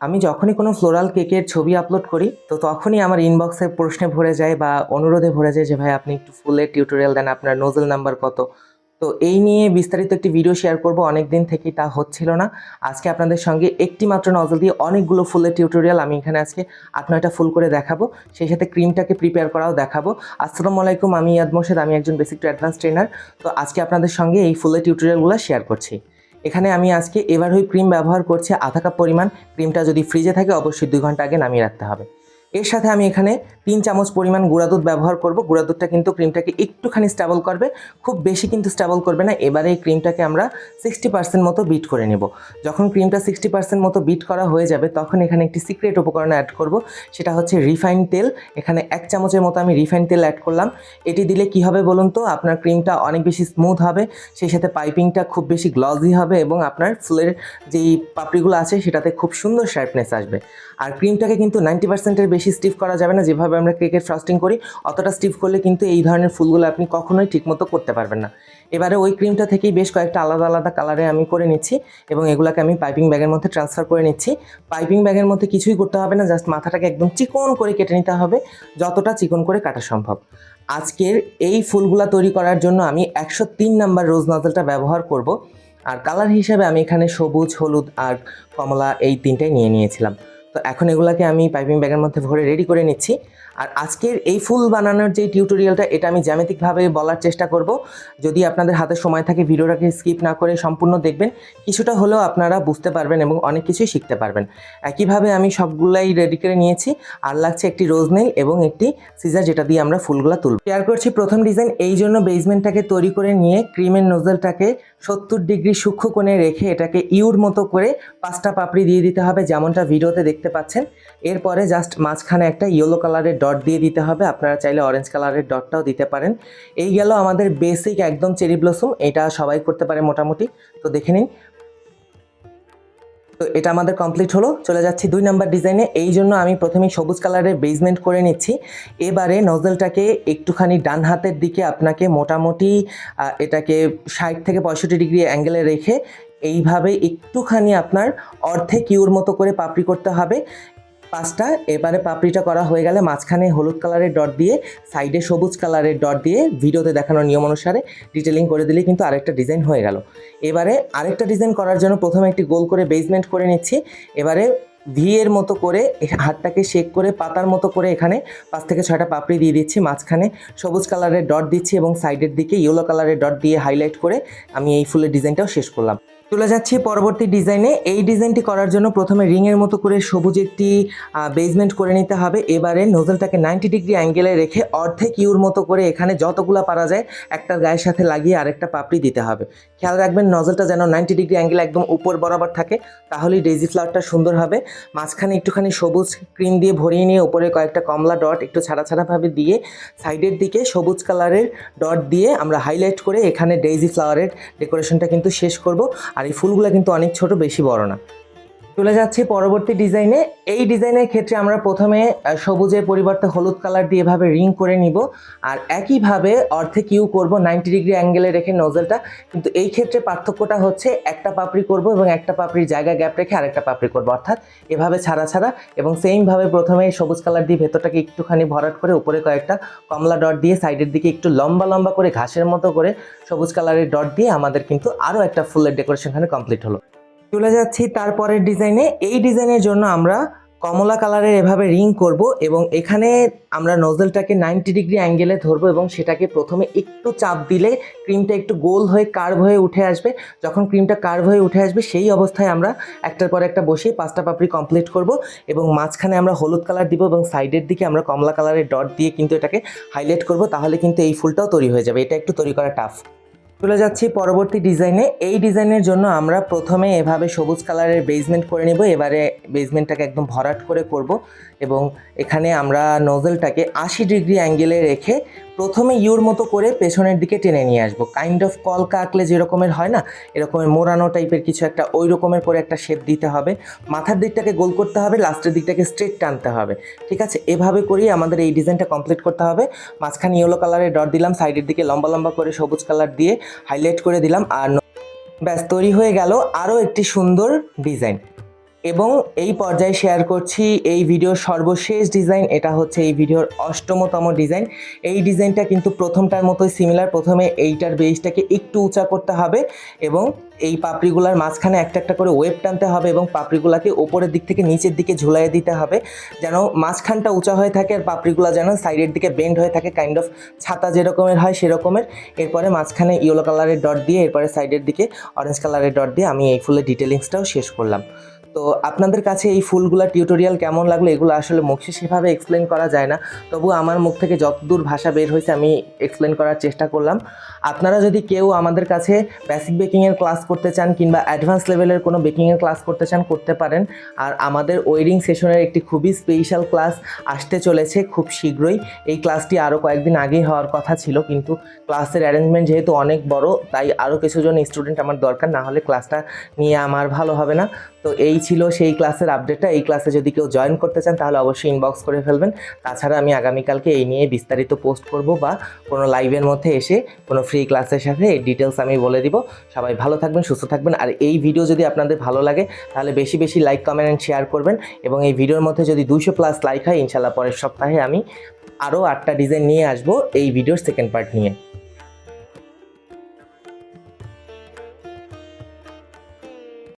আমি যখনই কোনো ফ্লোরাল কেকের ছবি আপলোড করি, তো তখনই আমার ইনবক্সে প্রশ্নে ভরে যায় বা অনুরোধে ভরে যায় যে, ভাই, আপনি একটু ফুলের টিউটোরিয়াল দেন, আপনার নোজেল নাম্বার কত? তো এই নিয়ে বিস্তারিত একটি ভিডিও শেয়ার করব। অনেক দিন থেকেই তা হচ্ছিল না। আজকে আপনাদের সঙ্গে একটি মাত্র নজল দিয়ে অনেকগুলো ফুলের টিউটোরিয়াল আমি এখানে আজকে নয়টা ফুল করে দেখাবো। সেই সাথে ক্রিমটাকে প্রিপেয়ার করাও দেখাবো। আসসালামু আলাইকুম, আমি ইয়াদ মোর্শেদ, আমি একজন বেসিক টু অ্যাডভান্স ট্রেনার তো আজকে আপনাদের সঙ্গে এই ফুলের টিউটোরিয়ালগুলো শেয়ার করছি। এখানে আমি আজকে এভারহুই ক্রিম ব্যবহার করছি, আধা কাপ পরিমাণ। ক্রিমটা যদি ফ্রিজে থাকে, অবশ্যই দুই ঘণ্টা আগে নামিয়ে রাখতে হবে। এর সাথে আমি এখানে তিন চামচ পরিমাণ গুঁড়া দুধ ব্যবহার করব। গুঁড়া দুধটা কিন্তু ক্রিমটাকে একটুখানি স্টেবল করবে। খুব বেশি কিন্তু স্টেবল করবে না। এবারে এই ক্রিমটাকে আমরা সিক্সটি পার্সেন্ট মতো বিট করে নেব। যখন ক্রিমটা সিক্সটি পার্সেন্ট মতো বিট করা হয়ে যাবে, তখন এখানে একটি সিক্রেট উপকরণ অ্যাড করব। সেটা হচ্ছে রিফাইন তেল। এখানে এক চামচের মতো আমি রিফাইন তেল অ্যাড করলাম। এটি দিলে কি হবে বলুন তো? আপনার ক্রিমটা অনেক বেশি স্মুথ হবে। সেই সাথে পাইপিংটা খুব বেশি গ্লজি হবে এবং আপনার ফুলের যেই পাপড়িগুলো আছে, সেটাতে খুব সুন্দর শার্পনেস আসবে। আর ক্রিমটাকে কিন্তু নাইনটি পার্সেন্টের বেশি স্টিফ করা যাবে না। যেভাবে আমরা কেকের ফ্রস্টিং করি, অতটা স্টিফ করলে কিন্তু এই ধরনের ফুলগুলো আপনি কখনোই ঠিকমতো করতে পারবেন না। এবারে ওই ক্রিমটা থেকেই বেশ কয়েকটা আলাদা আলাদা কালারে আমি করে নিচ্ছি এবং এগুলোকে আমি পাইপিং ব্যাগের মধ্যে ট্রান্সফার করে নিচ্ছি। পাইপিং ব্যাগের মধ্যে কিছুই করতে হবে না জাস্ট মাথাটাকে একদম চিকন করে কেটে নিতে হবে, যতটা চিকন করে কাটা সম্ভব। আজকের এই ফুলগুলা তৈরি করার জন্য আমি একশো তিন নাম্বার রোজ নজলটা ব্যবহার করব। আর কালার হিসাবে আমি এখানে সবুজ, হলুদ আর কমলা এই তিনটাই নিয়ে নিয়েছিলাম। তো এখন এগুলাকে আমি পাইপিং ব্যাগের মধ্যে ভরে রেডি করে নিচ্ছি। আর আজকের এই ফুল বানানোর যে টিউটোরিয়ালটা এটা আমি জ্যামিতিকভাবে বলার চেষ্টা করব। যদি আপনাদের হাতে সময় থাকে, ভিডিওটাকে স্কিপ না করে সম্পূর্ণ দেখবেন। কিছুটা হলেও আপনারা বুঝতে পারবেন এবং অনেক কিছুই শিখতে পারবেন। একইভাবে আমি সবগুলাই রেডি করে নিয়েছি। আর লাগছে একটি রোজ নেই এবং একটি সিজার যেটা দিয়ে আমরা ফুলগুলো তুলব। শেয়ার করছি প্রথম ডিজাইন এই জন্য বেসমেন্টটাকে তৈরি করে নিয়ে ক্রিমের নোজেলটাকে সত্তর ডিগ্রি সূক্ষ্ম কোণে রেখে এটাকে ইউর মতো করে পাঁচটা পাপড়ি দিয়ে দিতে হবে, যেমনটা ভিডিওতে দেখতে পাচ্ছেন। এরপরে জাস্ট মাঝখানে একটা ইয়েলো কালারের ডট দিয়ে দিতে হবে। আপনারা চাইলে অরেঞ্জ কালারের ডটটাও দিতে পারেন। এই গেল আমাদের বেসিক একদম চেরি ব্লসম এটা সবাই করতে পারে মোটামুটি। তো দেখে নিন। তো এটা আমাদের কমপ্লিট হলো। চলে যাচ্ছি দুই নাম্বার ডিজাইনে এই জন্য আমি প্রথমে সবুজ কালারের বেজমেন্ট করে নিচ্ছি। এবারে নজলটাকে একটুখানি ডান হাতের দিকে আপনাকে মোটামুটি এটাকে ষাট থেকে পঁয়ষট্টি ডিগ্রি অ্যাঙ্গেলে রেখে এইভাবে একটুখানি আপনার অর্ধেক ইউর মতো করে পাপড়ি করতে হবে। পাঁচটা। এবারে পাপড়িটা করা হয়ে গেলে মাঝখানে হলুদ কালারের ডট দিয়ে, সাইডে সবুজ কালারের ডট দিয়ে ভিডিওতে দেখানোর নিয়ম অনুসারে ডিটেলিং করে দিলে কিন্তু আরেকটা ডিজাইন হয়ে গেল। এবারে আরেকটা ডিজাইন করার জন্য প্রথমে একটি গোল করে বেসমেন্ট করে নিচ্ছি। এবারে ভি এর মতো করে হাতটাকে শেক করে পাতার মতো করে এখানে পাঁচ থেকে ছয়টা পাপড়ি দিয়ে দিচ্ছি। মাঝখানে সবুজ কালারের ডট দিচ্ছি এবং সাইডের দিকে ইয়েলো কালারের ডট দিয়ে হাইলাইট করে আমি এই ফুলের ডিজাইনটাও শেষ করলাম। চলে যাচ্ছি পরবর্তী ডিজাইনে এই ডিজাইনটি করার জন্য প্রথমে রিংয়ের মতো করে সবুজ একটি বেসমেন্ট করে নিতে হবে। এবারে নোজেলটাকে নাইনটি ডিগ্রি অ্যাঙ্গেলে রেখে অর্ধেক ইউর মতো করে এখানে যতগুলো পারা যায়, একটার গায়ের সাথে লাগিয়ে আরেকটা পাপড়ি দিতে হবে। খেয়াল রাখবেন নজলটা যেন নাইনটি ডিগ্রি অ্যাঙ্গেল একদম উপর বরাবর থাকে, তাহলেই ডেজি ফ্লাওয়ারটা সুন্দর হবে। মাঝখানে একটুখানি সবুজ ক্রিম দিয়ে ভরিয়ে নিয়ে উপরে কয়েকটা কমলা ডট একটু ছাড়া ছাড়াভাবে দিয়ে সাইডের দিকে সবুজ কালারের ডট দিয়ে আমরা হাইলাইট করে এখানে ডেইজি ফ্লাওয়ারের ডেকোরেশনটা কিন্তু শেষ করব। আর এই ফুলগুলো কিন্তু অনেক ছোট বেশি বড় না। চলে যাচ্ছি পরবর্তী ডিজাইনে এই ডিজাইনের ক্ষেত্রে আমরা প্রথমে সবুজের পরিবর্তে হলুদ কালার দিয়ে এভাবে রিং করে নিব। আর একইভাবে অর্ধেক ইউ করব নাইনটি ডিগ্রি অ্যাঙ্গেলে রেখে নজলটা কিন্তু এই ক্ষেত্রে পার্থক্যটা হচ্ছে একটা পাপড়ি করব এবং একটা পাপড়ির জায়গা গ্যাপ রেখে আরেকটা পাপড়ি করব। অর্থাৎ এভাবে ছাড়া ছাড়া এবং সেমভাবে প্রথমে সবুজ কালার দিয়ে ভেতরটাকে একটুখানি ভরাট করে উপরে কয়েকটা কমলা ডট দিয়ে সাইডের দিকে একটু লম্বা লম্বা করে ঘাসের মতো করে সবুজ কালারের ডট দিয়ে আমাদের কিন্তু আরও একটা ফুলের ডেকোরেশন এখানে কমপ্লিট হলো। চলে যাচ্ছি তারপরের ডিজাইনে। এই ডিজাইনের জন্য আমরা কমলা কালারের এভাবে রিং করব এবং এখানে আমরা নজলটাকে নাইনটি ডিগ্রি অ্যাঙ্গেলে ধরবো এবং সেটাকে প্রথমে একটু চাপ দিলে ক্রিমটা একটু গোল হয়ে কার্ভ হয়ে উঠে আসবে। যখন ক্রিমটা কার্ভ হয়ে উঠে আসবে, সেই অবস্থায় আমরা একটার পর একটা বসিয়ে পাঁচটা পাপড়ি কমপ্লিট করব এবং মাঝখানে আমরা হলুদ কালার দিব এবং সাইডের দিকে আমরা কমলা কালারের ডট দিয়ে কিন্তু এটাকে হাইলাইট করব, তাহলে কিন্তু এই ফুলটাও তৈরি হয়ে যাবে। এটা একটু তৈরি করা টাফ চলে যাচ্ছি পরবর্তী ডিজাইনে। এই ডিজাইনের জন্য আমরা প্রথমে এভাবে সবুজ কালারের বেসমেন্ট করে নেব। এবারে বেসমেন্টটাকে একদম ভরাট করে করব এবং এখানে আমরা নজলটাকে আশি ডিগ্রি অ্যাঙ্গেলে রেখে প্রথমে ইউর মতো করে পেছনের দিকে টেনে নিয়ে আসব। কাইন্ড অফ কলকা আঁকলে যেরকমের হয় না, এরকমের মোড়ানো টাইপের কিছু একটা, ওই রকমের করে একটা শেপ দিতে হবে। মাথার দিকটাকে গোল করতে হবে লাস্টের দিকটাকে স্ট্রেট টানতে হবে। ঠিক আছে? এভাবে করেই আমাদের এই ডিজাইনটা কমপ্লিট করতে হবে। মাঝখানে ইয়েলো কালারের ডট দিলাম সাইডের দিকে লম্বা লম্বা করে সবুজ কালার দিয়ে হাইলাইট করে দিলাম, আর ব্যাস, তৈরি হয়ে গেল আরও একটি সুন্দর ডিজাইন এবং এই পর্যায়ে শেয়ার করছি এই ভিডিওর সর্বশেষ ডিজাইন এটা হচ্ছে এই ভিডিওর অষ্টমতম ডিজাইন এই ডিজাইনটা কিন্তু প্রথমটার মতোই সিমিলার প্রথমে এইটার বেসটাকে একটু উঁচা করতে হবে এবং এই পাপড়িগুলার মাঝখানে একটা একটা করে ওয়েব টানতে হবে এবং পাপড়িগুলাকে ওপরের দিক থেকে নিচের দিকে ঝুলাইয়ে দিতে হবে যেন মাঝখানটা উঁচা হয়ে থাকে আর পাপড়িগুলা যেন সাইডের দিকে বেন্ড হয়ে থাকে। কাইন্ড অফ ছাতা যেরকমের হয় সেরকমের। এরপরে মাঝখানে ইয়েলো কালারের ডট দিয়ে, এরপরে সাইডের দিকে অরেঞ্জ কালারের ডট দিয়ে আমি এই ফুলের ডিটেলিংসটাও শেষ করলাম। তো আপনাদের কাছে এই ফুলগুলা টিউটোরিয়াল কেমন লাগল এগুলো আসলে মুখে সেভাবে এক্সপ্লেন করা যায় না। তবু আমার মুখ থেকে যতদূর ভাষা বের হয়েছে আমি এক্সপ্লেন করার চেষ্টা করলাম। আপনারা যদি কেউ আমাদের কাছে বেসিক বেকিংয়ের ক্লাস করতে চান কিংবা অ্যাডভান্স লেভেলের কোনো বেকিংয়ের ক্লাস করতে চান, করতে পারেন। আর আমাদের ওয়েডিং সেশনের একটি খুবই স্পেশাল ক্লাস আসতে চলেছে খুব শীঘ্রই। এই ক্লাসটি আরও কয়েকদিন আগেই হওয়ার কথা ছিল, কিন্তু ক্লাসের অ্যারেঞ্জমেন্ট যেহেতু অনেক বড়, তাই আরও কিছুজন স্টুডেন্ট আমার দরকার, না হলে ক্লাসটা নিয়ে আমার ভালো হবে না। তো এই ছিল সেই ক্লাসের আপডেটটা এই ক্লাসে যদি কেউ জয়েন করতে চান, তাহলে অবশ্যই ইনবক্স করে ফেলবেন। তাছাড়া আমি আগামীকালকে এই নিয়ে বিস্তারিত পোস্ট করব বা কোনো লাইভের মধ্যে এসে কোনো ফ্রি ক্লাসের সাথে এই ডিটেলস আমি বলে দিব। সবাই ভালো থাকবেন, সুস্থ থাকবেন। আর এই ভিডিও যদি আপনাদের ভালো লাগে, তাহলে বেশি বেশি লাইক কমেন্ট অ্যান্ড শেয়ার করবেন। এবং এই ভিডিওর মধ্যে যদি দুইশো প্লাস লাইক হয় ইনশাল্লাহ পরের সপ্তাহে আমি আরও আটটা ডিজাইন নিয়ে আসব এই ভিডিওর সেকেন্ড পার্ট নিয়ে।